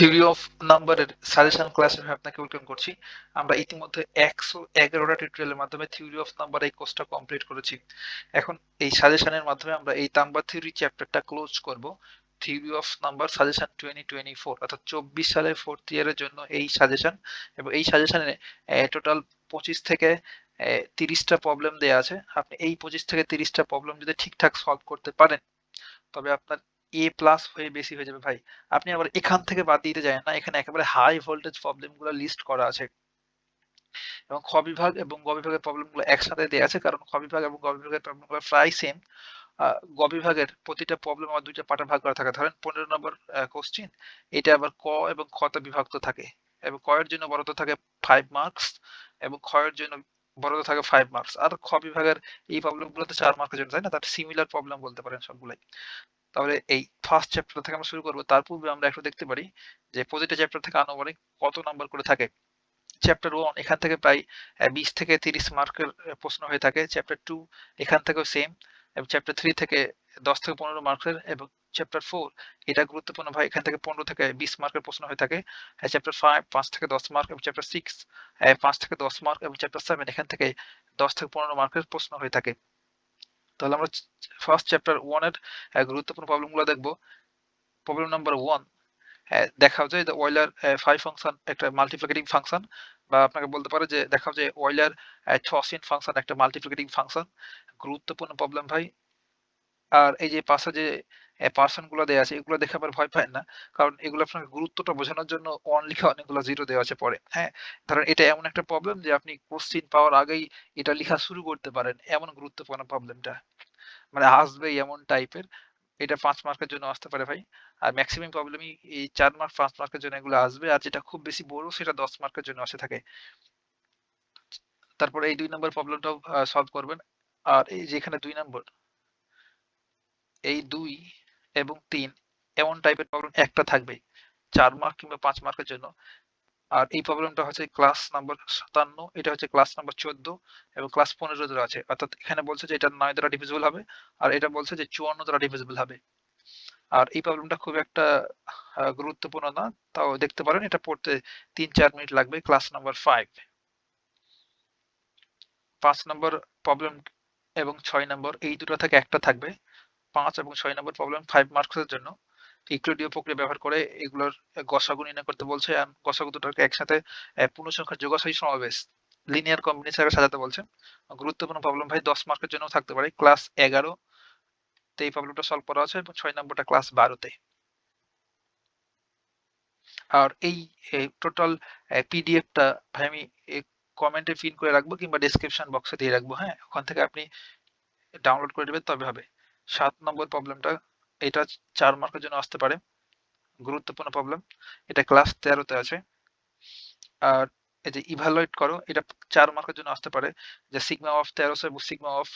Theory of নাম্বারের suggestion ক্লাসে আমি আপনাকে ওয়েলকাম করছি। আমরা ইতিমধ্যে একশো এগারোটা টিউটোরিয়ালের মাধ্যমে থিওরি অফ নাম্বার এই কোর্সটা কমপ্লিট করেছি। এখন এই সাজেশনের মাধ্যমে আমরা এই নাম্বার থিওরি চ্যাপ্টারটা ক্লোজ করব। Theory of number suggestion twenty twenty four অর্থাৎ চব্বিশ সালের ফোর্থ ইয়ারের জন্য এই সাজেশন এবং এই সাজেশনে টোটাল পঁচিশ থেকে তিরিশটা প্রবলেম দেওয়া আছে। আপনি এই পঁচিশ থেকে তিরিশটা প্রবলেম যদি ঠিকঠাক সলভ করতে পারেন, তবে আপনার এ প্লাস হয়ে বেশি হয়ে যাবে ভাই। আপনি আবার এখান থেকে বাদ দিতে যায় না, এখানে একেবারে হাই ভোল্টেজ প্রবলেমগুলো লিস্ট করা আছে। এবং খ বিভাগ এবং গ বিভাগের প্রবলেমগুলো একসাথে দেওয়া আছে, কারণ খ বিভাগ এবং গ বিভাগের প্রবলেমগুলো প্রায় সেম গ বিভাগের প্রতিটা প্রবলেম আবার দুইটা পার্টে ভাগ করা থাকে। ধরেন পনেরো নম্বর কোশ্চিন এটা আবার ক এবং খতে বিভক্ত থাকে। এবং ক এর জন্য বরাদ্দ থাকে ফাইভ মার্কস এবং খ এর জন্য বরাদ্দ থাকে ফাইভ মার্কস আর খ বিভাগের এই প্রবলেম গুলোতে চার মার্কের জন্য, তাই না? তার সিমিলার প্রবলেম বলতে পারেন সবগুলাই। তাহলে এই ফার্স্ট চ্যাপ্টার থেকে আমরা শুরু করব। তার পূর্বে আমরা একটু দেখতে পারি যে প্রতিটা চ্যাপ্টার থেকে আনুমানিক কত নাম্বার করে থাকে। চ্যাপ্টার ওয়ান এখান থেকে প্রায় বিশ থেকে তিরিশ মার্কের প্রশ্ন হয়ে থাকে। চ্যাপ্টার টু এখান থেকেও সেম এবং চ্যাপ্টার থ্রি থেকে দশ থেকে পনেরো মার্কের এবং চ্যাপ্টার ফোর এটা গুরুত্বপূর্ণ ভাই, এখান থেকে পনেরো থেকে বিশ মার্কের প্রশ্ন হয়ে থাকে। চ্যাপ্টার ফাইভ পাঁচ থেকে দশ মার্ক এবং চ্যাপ্টার সিক্স পাঁচ থেকে দশ মার্ক এবং চ্যাপ্টার সেভেন এখান থেকে দশ থেকে পনেরো মার্কের প্রশ্ন হয়ে থাকে। তাহলে আমরা ফার্স্ট চ্যাপ্টার ওয়ানের গুরুত্বপূর্ণ প্রবলেমগুলো দেখব। প্রবলেম নাম্বার ওয়ান দেখা যায় যে ওয়েলার ফাইভ ফাংশন একটা মাল্টিপ্লিকেটিং ফাংশন বা আপনাকে বলতে পারে যে দেখা যায় ওয়েলার ছসিন ফাংশন একটা মাল্টিপ্লিকেটিং ফাংশন গুরুত্বপূর্ণ প্রবলেম ভাই। আর এই যে পাশে যে পার্সনগুলো দেওয়া আছে, এগুলো দেখে আবার ভয় পায় না। কারণ এগুলো আপনাকে গুরুত্বটা বোঝানোর জন্য ওয়ান লিখে অনেকগুলো জিরো দেওয়া আছে পরে হ্যাঁ? ধরেন এটা এমন একটা প্রবলেম যে আপনি কোশ্চিন পাওয়ার আগেই এটা লেখা শুরু করতে পারেন, এমন গুরুত্বপূর্ণ প্রবলেমটা মানে আসবে এমন টাইপের এটা পাঁচ মার্কের জন্য আসতে পারে ভাই। আর ম্যাক্সিমাম প্রবলেমই এই চার মার্ক পাঁচ মার্কের জন্য এগুলো আসবে, আর যেটা খুব বেশি বড় সেটা দশ মার্কের জন্য আসে থাকে। তারপরে এই দুই নম্বর প্রবলেমটাও সলভ করবেন। আর এই যেখানে দুই নম্বর এই দুই এবং তিন, এমন টাইপের প্রবলেম একটা থাকবে, চার মার্ক কিংবা পাঁচ মার্কের জন্য। আর এই প্রবলেমটা হচ্ছে ক্লাস নাম্বার সাতান্ন, এটা হচ্ছে ক্লাস নাম্বার চোদ্দ এবং ক্লাস পনেরো দ্বারা আছে, অর্থাৎ এখানে বলছে যে এটা নয় দ্বারা ডিভিজিবল হবে, আর এটা বলছে যে চুয়ান্ন দ্বারা ডিভিজিবল হবে। আর এই প্রবলেমটা খুব একটা গুরুত্বপূর্ণ না, তাও দেখতে পারেন, এটা পড়তে তিন চার মিনিট লাগবে ক্লাস নাম্বার ফাইভ পাঁচ নম্বর প্রবলেম এবং ছয় নম্বর এই দুটো থেকে একটা থাকবে। পাঁচ এবং ছয় নম্বর প্রবলেম ফাইভ মার্কসের জন্য। প্রক্রিয়া ব্যবহার করে এগুলোর গসাগু নির্ণয় করতে বলছে আর গসাগু একসাথে পূর্ণ সংখ্যার যোগাশয় সমাবেশ লিনিয়ার কম্বিনেশন হিসেবে সাজাতে বলছে। গুরুত্বপূর্ণ প্রবলেম ভাই, দশ মার্কের জন্য থাকতে পারে। ক্লাস এগারো তে এই প্রবলেমটা সলভ করা আছে এবং ছয় নম্বরটা ক্লাস বারোতে আর এই টোটাল পিডিএফটা ভাই আমি কমেন্টে পিন করে রাখব কিংবা ডেসক্রিপশন বক্সে দিয়ে রাখব হ্যাঁ? ওখান থেকে আপনি ডাউনলোড করে নেবেন, তবে হবে। সাত নম্বর প্রবলেমটা এটা চার মার্কের জন্য আসতে পারে। গুরুত্বপূর্ণ প্রবলেম এটা ক্লাস তেরোতে আছে। আর এই যে ইভালুয়েট করো, এটা চার মার্কের জন্য আসতে পারে। যে সিগমা অফ তেরোশো এবং সিগমা অফ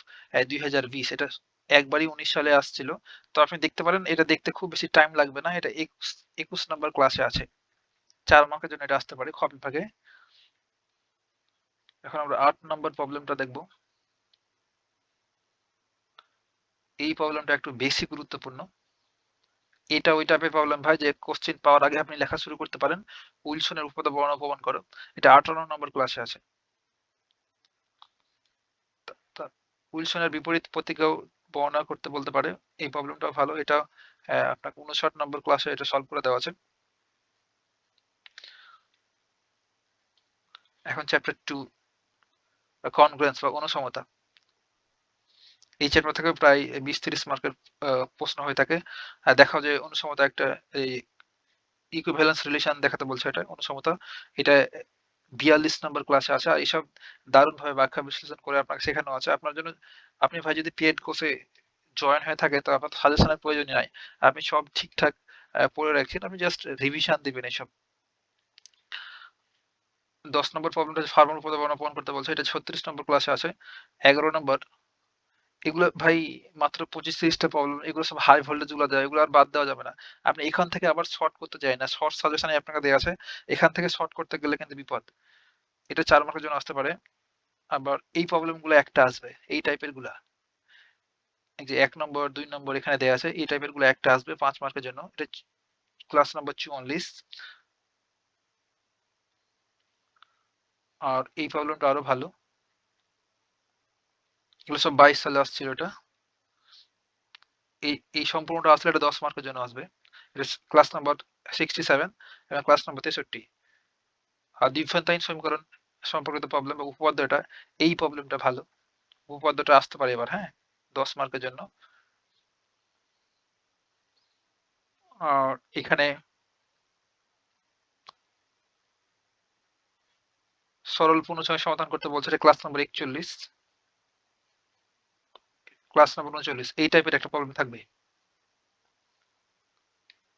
দুই হাজার বিশ, এটা একবারই উনিশ সালে আসছিল। তো আপনি দেখতে পারেন, এটা দেখতে খুব বেশি টাইম লাগবে না। এটা একুশ নম্বর ক্লাসে আছে। চার মার্কের জন্য এটা আসতে পারে, খ বিভাগে। এখন আমরা আট নম্বর প্রবলেমটা দেখব। এই প্রবলেমটা একটু বেশি গুরুত্বপূর্ণ। এটা ওই টাইপের প্রবলেম ভাই যে কোশ্চেন পাওয়ার আগে আপনি লেখা শুরু করতে পারেন। উইলসনের উপপাদ্য বর্ণনা প্রমাণ করো। এটা আঠারো নম্বর ক্লাসে আছে। উইলসনের বিপরীত প্রতিকাও বর্ণনা করতে বলতে পারে। এই প্রবলেমটা ভালো। এটা আপনাকে উনষাট নম্বর ক্লাসে এটা সলভ করে দেওয়া আছে। এখন চ্যাপ্টার টু কনগ্রেন্স বা অনুসমতা। এই চ্যাপ্টার থেকে প্রায় বিশ তিরিশ মার্কের প্রশ্ন হয়ে থাকে। দেখা যায় অনুসমতা একটা, এই ইকুইভ্যালেন্স রিলেশন দেখাতে বলছে এটা, অনুসমতা। এটা বিয়াল্লিশ নম্বর ক্লাসে আছে। আর এইসব দারুণ ভাবে ব্যাখ্যা বিশ্লেষণ করে আপনাকে শেখানো আছে। আপনার জন্য, আপনি ভাই যদি পেড কোর্সে জয়েন হয়ে থাকে, তো আপনার সাজেশনের প্রয়োজন নাই। আপনি সব ঠিকঠাক পড়ে রাখছেন। আপনি জাস্ট রিভিশন দিবেন এইসব। দশ নম্বর প্রবলেমটা ফার্মাল পদে বর্ণপন করতে বলছে, এটা ছত্রিশ নম্বর ক্লাসে আছে। এগারো নম্বর এগুলো ভাই মাত্র পঁচিশ তিরিশটা প্রবলেম এগুলো সব হাই ভোল্টেজগুলো দেয় এগুলো আর বাদ দেওয়া যাবে না। আপনি এখান থেকে আবার শর্ট করতে যাই না। শর্ট সাজেশনে আপনাকে দেওয়া আছে। এখান থেকে শর্ট করতে গেলে কিন্তু বিপদ। এটা চার মার্কের জন্য আসতে পারে। আবার এই প্রবলেমগুলো একটা আসবে, এই টাইপেরগুলা। যে এক নম্বর, দুই নম্বর এখানে দেওয়া আছে, এই টাইপেরগুলো একটা আসবে পাঁচ মার্কের জন্য। এটা ক্লাস নাম্বার চুয়াল্লিশ আর এই প্রবলেমটা আরও ভালো। এগুলো বাইশ সালে আসছিল এটা। এই এই সম্পূর্ণটা আসলে এটা দশ মার্কের জন্য আসবে। ক্লাস নাম্বার সিক্সটি সেভেন এবং ক্লাস নাম্বার তেষট্টি। আর সমীকরণ সম্পর্কিত প্রবলেম বা উপপাদ্যটা, এই প্রবলেমটা ভালো। উপপাদ্যটা আসতে পারে এবার হ্যাঁ? দশ মার্কের জন্য। আর এখানে সরল পূর্ণসংখ্যা সমাধান করতে বলছে ক্লাস নাম্বার একচল্লিশ। ক্লাস নাম্বার উনচল্লিশ, এই টাইপের একটা প্রবলেম থাকবে।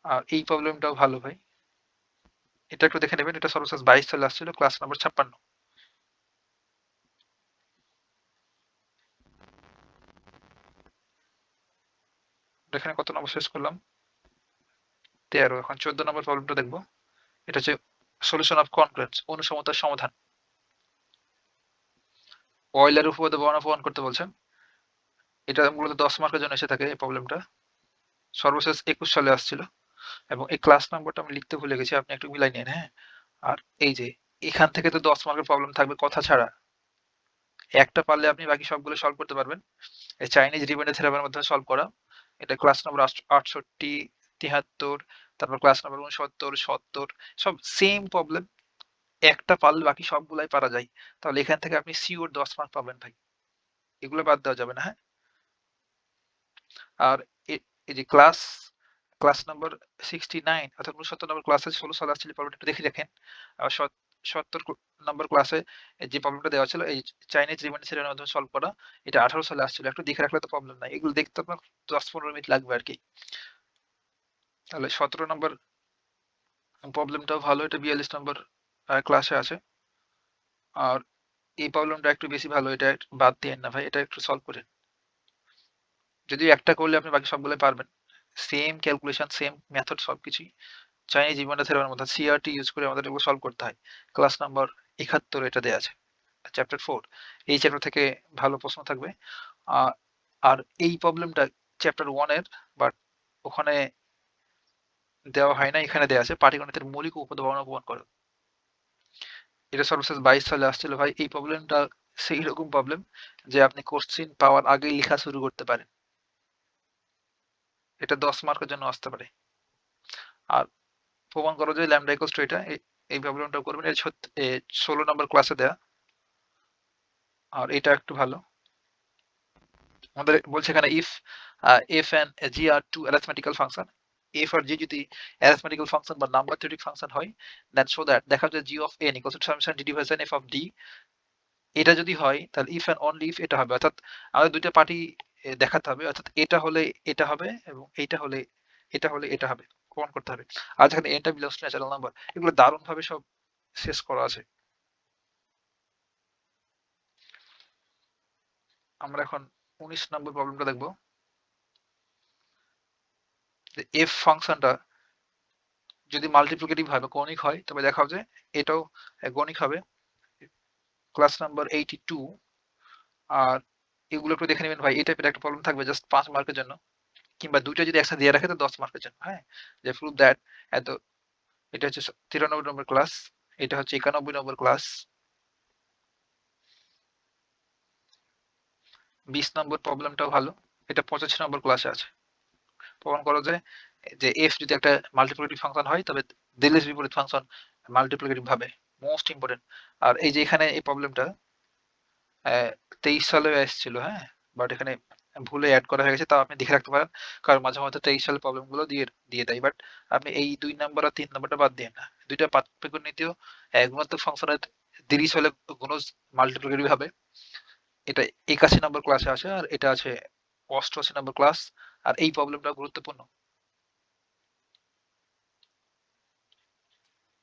আর এই প্রবলেমটাও ভালো ভাই। এটা একটু দেখে নেবেন, এটা সর্বশেষ বাইশ সালে আসছিল ক্লাস নাম্বার ছাপ্পান্ন। এখানে কত নম্বর শেষ করলাম। তেরো, এখন চোদ্দ নম্বর প্রবলেমটা দেখব। এটা হচ্ছে সলিউশন অফ কনক্রেটস অনুসমতার সমাধান। অয়েলের উপপাদ্য বর্ণনা প্রমাণ করতে বলছেন। এটা মূলত দশ মার্কের জন্য এসে থাকে এই প্রবলেমটা। সর্বশেষ একুশ সালে আসছিল এবং এই ক্লাস নাম্বারটা আমি লিখতে ভুলে গেছি, আপনি একটু মিলাই নিন হ্যাঁ? আর এই যে, এখান থেকে তো দশ মার্কের প্রবলেম থাকবে কথা ছাড়া। একটা পারলে আপনি বাকি সবগুলো সলভ করতে পারবেন। এই চাইনিজ রিমাইন্ডার থেরাপির মাধ্যমে সলভ করা। এটা ক্লাস নাম্বার আটষট্টি, তিহাত্তর, তারপর ক্লাস নাম্বার উনসত্তর, সত্তর, সব সেম প্রবলেম একটা পারলে বাকি সবগুলাই পারা যায়। তাহলে এখান থেকে আপনি সিওর দশ মার্ক পাবেন ভাই। এগুলো বাদ দেওয়া যাবে না হ্যাঁ? আর এই যে class class number sixty nine অর্থাৎ উনসত্তর নম্বর ক্লাসে ষোলো সাল আসছিল প্রবলেমটা একটু দেখে দেখেন। সত্তর নম্বর ক্লাসে যে প্রবলেমটা দেওয়া ছিল, এই চাইনিজ রিমাইন্ডার সিরিয়ালের মাধ্যমে সলভ করা, এটা আঠারো সালে আসছিল। একটু দেখে রাখলে তো প্রবলেম নাই। এগুলো দেখতে আপনার দশ পনেরো মিনিট লাগবে আর কি। তাহলে সতেরো নম্বর প্রবলেমটাও ভালো, এটা বিয়াল্লিশ নম্বর ক্লাসে আছে। আর এই প্রবলেমটা একটু বেশি ভালো, এটা বাদ দিয়ে না ভাই, এটা একটু সলভ করেন। যদি একটা করলে আপনি বাকি সবগুলো পারবেন। সেম ক্যালকুলেশন সেম মেথড সবকিছুই। চাইনিজ ইভেন্ট থেরাপির মধ্যে সিআরটি ইউজ করে আমাদের এগুলো সলভ করতে হয়। ক্লাস নাম্বার একাত্তর এটা দেওয়া আছে চ্যাপ্টার ফোর এই চ্যাপ্টার থেকে ভালো প্রশ্ন থাকবে। আর এই প্রবলেমটা চ্যাপ্টার ওয়ানের বাট ওখানে দেওয়া হয় না, এখানে দেওয়া আছে, পাটিগণিতের মৌলিক উপদ্রবণ প্রমাণ করে। এটা সর্বশেষ বাইশ সালে আসছিল ভাই, এই প্রবলেমটা সেই রকম প্রবলেম যে আপনি কোশ্চিন পাওয়ার আগেই লেখা শুরু করতে পারেন। এটা দশ মার্কের জন্য আসতে পারে। আর প্রমাণ করো যে ল্যামডা ইকুয়ালস টু এটা, এই প্রবলেমটা করবেন। এটা ষোলো নম্বর ক্লাসে দেয়া। আর এটা একটু ভালো। আমাদের বলছে এখানে if F and G are two arithmetical function F R G যদি অ্যারিথমেটিক্যাল ফাংশন বা নাম্বার থিওরিটিক ফাংশন হয় দেন সো দ্যাট দেখা যায় G of N equals to summation D division F of D এটা যদি হয়, তাহলে ইফ এন্ড অনলি ইফ এটা হবে। অর্থাৎ আমাদের দুইটা পার্টি দেখাতে হবে, অর্থাৎ এটা হলে এটা হবে এবং এইটা হলে, এটা হলে এটা হবে, প্রমাণ করতে হবে। আর যেখানে এনটা বিলংস ন্যাচারাল নাম্বার এগুলো দারুণ ভাবে সব শেষ করা আছে। আমরা এখন উনিশ নম্বর প্রবলেমটা দেখব। এফ ফাংশনটা যদি মাল্টিপ্লিকেটিভ হয় বা গণিক হয়, তবে দেখা যে এটাও গণিক হবে। ক্লাস নাম্বার এইটি টু আর এগুলো একটু দেখে নেবেন ভাই, এই টাইপের একটা প্রবলেম থাকবে জাস্ট পাঁচ মার্কের জন্য। কিংবা দুইটা যদি একসাথে দিয়ে রাখে তো দশ মার্কের জন্য হ্যাঁ? যে প্রুভ দ্যাট এত, এটা হচ্ছে তিরানব্বই নম্বর ক্লাস এটা হচ্ছে একানব্বই নম্বর ক্লাস বিশ নম্বর প্রবলেমটাও ভালো, এটা পঁচাশি নম্বর ক্লাসে আছে। প্রমাণ করো যে যে এফ যদি একটা মাল্টিপ্লিকেটিভ ফাংশন হয়, তবে দিল্লিস বিপরীত ফাংশন মাল্টিপ্লিকেটিভ ভাবে মোস্ট ইম্পর্টেন্ট আর এই যে এখানে এই প্রবলেমটা তেইশ সালে এসেছিল হ্যাঁ? বাট এখানে ভুলে অ্যাড করা হয়ে গেছে, তাও আপনি দেখে রাখতে পারেন। কারণ মাঝে মধ্যে তেইশ সালের প্রবলেমগুলো দিয়ে দিয়ে দেয়। বাট আপনি এই দুই নাম্বার আর তিন নাম্বারটা বাদ দিয়ে না। দুইটা পার্থক্য নীতিও গুণাত্মক ফাংশনের তিরিশ হলে গুণ মাল্টিপ্লিকেটিভ হবে এটা একাশি নম্বর ক্লাসে আছে, আর এটা আছে অষ্টআশি নম্বর ক্লাস আর এই প্রবলেমটা গুরুত্বপূর্ণ।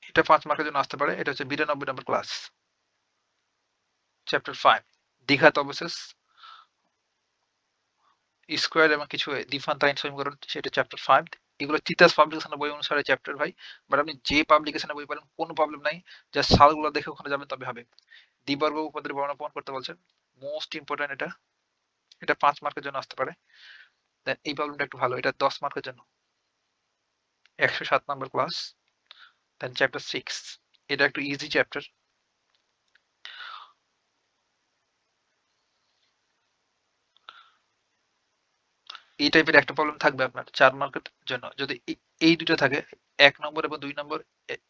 এটা পাঁচ মার্কের জন্য আসতে পারে, এটা হচ্ছে বিরানব্বই নম্বর ক্লাস চ্যাপ্টার ফাইভ দীঘাত অবশেষ স্কোয়ার এবং কিছু দ্বিফান্তাইন সমীকরণ, সেটা চ্যাপ্টার ফাইভ এগুলো তিতাস পাবলিকেশনের বই অনুসারে চ্যাপ্টার ভাই বাট আপনি যে পাবলিকেশনের বই পারেন কোনো প্রবলেম নাই জাস্ট সালগুলো দেখে ওখানে যাবেন, তবে হবে। দ্বিবর্গ উপদের বর্ণনা প্রমাণ করতে বলছেন মোস্ট ইম্পর্টেন্ট এটা এটা পাঁচ মার্কের জন্য আসতে পারে। দেন এই প্রবলেমটা একটু ভালো, এটা দশ মার্কের জন্য। একশো সাত নম্বর ক্লাস দেন চ্যাপ্টার সিক্স এটা একটু ইজি চ্যাপ্টার এই টাইপের একটা প্রবলেম থাকবে আপনার চার মার্কের জন্য। যদি এই দুটো থাকে, এক নম্বর এবং দুই নম্বর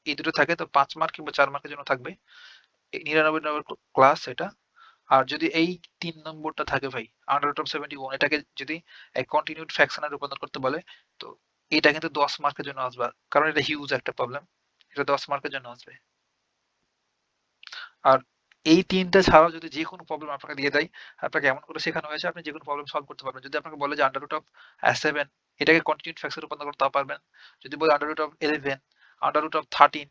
এই দুটো থাকে, তো পাঁচ মার্ক কিংবা চার মার্কের জন্য থাকবে। নিরানব্বই নম্বর ক্লাস এটা। আর যদি এই তিন নম্বরটা থাকে ভাই আন্ডার অফ সেভেন্টি ওয়ান এটাকে যদি কন্টিনিউড ফ্যাকশনে রূপান্তর করতে বলে, তো এটা কিন্তু দশ মার্কের জন্য আসবে। কারণ এটা হিউজ একটা প্রবলেম এটা দশ মার্কের জন্য আসবে। আর এই তিনটা ছাড়াও যদি যে কোনো প্রবলেম আপনাকে দিয়ে দেয়, আপনাকে এমন করে শেখানো হয়েছে, আপনি যে কোনো প্রবলেম সলভ করতে পারবেন। যদি আপনাকে বলে যে আন্ডার রুট অফ সেভেন এটাকে কন্টিনিউ ফ্যাক্টর রূপান্তর করতে পারবেন। যদি বলে under root of eleven under root of thirteen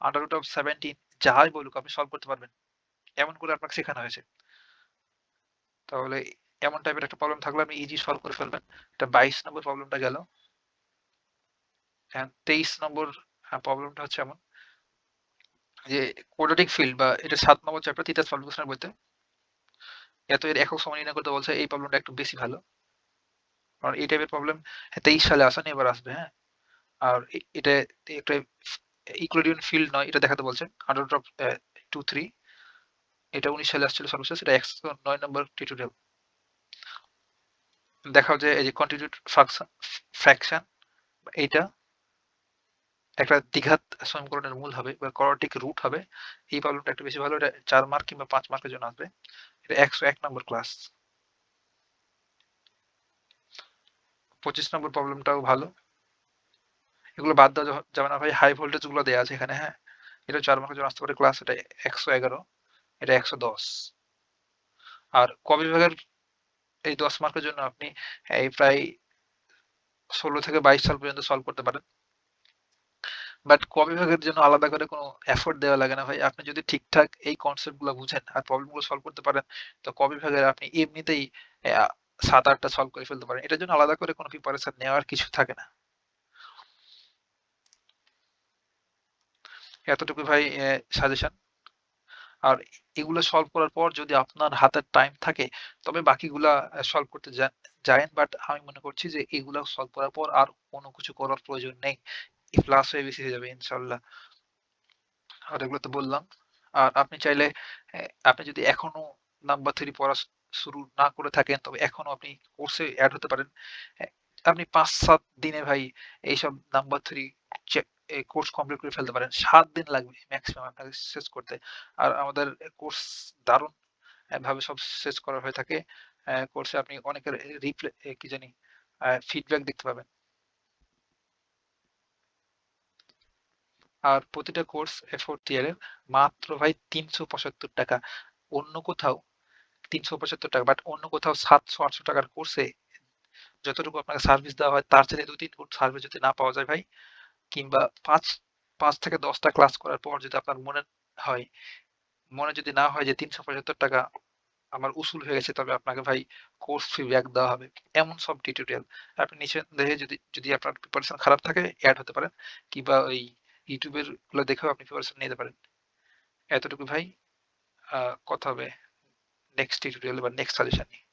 under root of seventeen যাই বলুক, আপনি সলভ করতে পারবেন। এমন করে আপনাকে শেখানো হয়েছে। তাহলে এমন টাইপের একটা প্রবলেম থাকলে আপনি ইজি সলভ করে ফেলবেন। এটা বাইশ নম্বর প্রবলেমটা গেল। তেইশ নম্বর প্রবলেমটা হচ্ছে এমন। যে কোয়াড্রেটিক ফিল্ড বা এটা সাত নম্বর চ্যাপ্টার তিতাস ফাল্গুসনের বইতে। এত এর একক সময় নির্ণয় করতে বলছে এই প্রবলেমটা একটু বেশি ভালো। কারণ এই টাইপের প্রবলেম তেইশ সালে আসেনি, এবার আসবে হ্যাঁ? আর এটা একটা ইকুইলিডিয়ান ফিল্ড নয়, এটা দেখাতে বলছে। আন্ডার অফ টু থ্রি এটা উনিশ সালে আসছিল সর্বশেষ, এটা একশো নয় নম্বর টিউটোরিয়াল দেখাও যে এই যে কন্টিনিউড ফ্র্যাকশন এইটা একটা দ্বিঘাত সমীকরণের মূল হবে বা করটিক রুট হবে, এই প্রবলেমটা একটু বেশি ভালো, এটা চার মার্ক কিংবা পাঁচ মার্কের জন্য আসবে। এটা একশো এক নম্বর ক্লাস পঁচিশ নম্বর প্রবলেমটাও ভালো। এগুলো বাদ দেওয়া যাবে না ভাই হাই ভোল্টেজগুলো দেওয়া আছে এখানে হ্যাঁ? এটা চার মার্কের জন্য আসতে পারে ক্লাস এটা একশো এগারো, এটা একশো দশ। আর ক বিভাগের এই দশ মার্কের জন্য আপনি এই প্রায় ষোলো থেকে বাইশ সাল পর্যন্ত সলভ করতে পারেন। বাট ক বিভাগের জন্য আলাদা করে কোনো এফোর্ট দেওয়া লাগে না ভাই। আপনি যদি ঠিকঠাক এই কনসেপ্টগুলো বুঝেন আর প্রবলেমগুলো সলভ করতে পারেন, তো ক বিভাগের আপনি এমনিতেই সাত আটটা সলভ করে ফেলতে পারেন। এটার জন্য আলাদা করে কোনো প্রিপারেশন নেওয়ার কিছু থাকে না। এতটুকু ভাই সাজেশন আর এগুলো সলভ করার পর যদি আপনার হাতের টাইম থাকে, তবে বাকিগুলা সলভ করতে যায়েন। বাট আমি মনে করছি যে এগুলো সলভ করার পর আর কোনো কিছু করার প্রয়োজন নেই। প্লাস হয়ে বেশি হয়ে যাবে, ইনশাল্লাহ। আর এগুলো তো বললাম। আর আপনি চাইলে আপনি যদি এখনও নাম্বার থ্রি পড়া শুরু না করে থাকেন, তবে এখনও আপনি কোর্সে অ্যাড হতে পারেন। আপনি পাঁচ সাত দিনে ভাই এইসব নাম্বার থ্রি কোর্স কমপ্লিট করে ফেলতে পারেন। সাত দিন লাগবে ম্যাক্সিমাম আপনাকে শেষ করতে। আর আমাদের কোর্স দারুণ ভাবে সব শেষ করা হয়ে থাকে। কোর্সে আপনি অনেকের রিপ্লে কি জানি ফিডব্যাক দেখতে পাবেন। আর প্রতিটা কোর্স ফোর্থ ইয়ারের মাত্র ভাই তিনশো পঁচাত্তর টাকা। অন্য কোথাও তিনশো পঁচাত্তর টাকা বাট অন্য কোথাও সাতশো আটশো টাকার কোর্সে যতটুকু আপনাকে সার্ভিস দেওয়া হয়, তার চাইতে দুই তিন ফুট সার্ভিস যদি না পাওয়া যায় ভাই, কিংবা পাঁচ পাঁচ থেকে দশটা ক্লাস করার পর যদি আপনার মনে হয়, মনে যদি না হয় যে তিনশো পঁচাত্তর টাকা আমার উসুল হয়ে গেছে, তবে আপনাকে ভাই কোর্স ফি ব্যাক দেওয়া হবে। এমন সব টিউটোরিয়াল আপনি নিচে দেখে যদি যদি আপনার প্রিপারেশন খারাপ থাকে অ্যাড হতে পারেন, কিংবা ওই ইউটিউবেরগুলো দেখেও আপনি প্রিপারেশন নিতে পারেন। এতটুকু ভাই কথা হবে নেক্সট টিউটোরিয়াল বা নেক্সট সাজেশন নিয়ে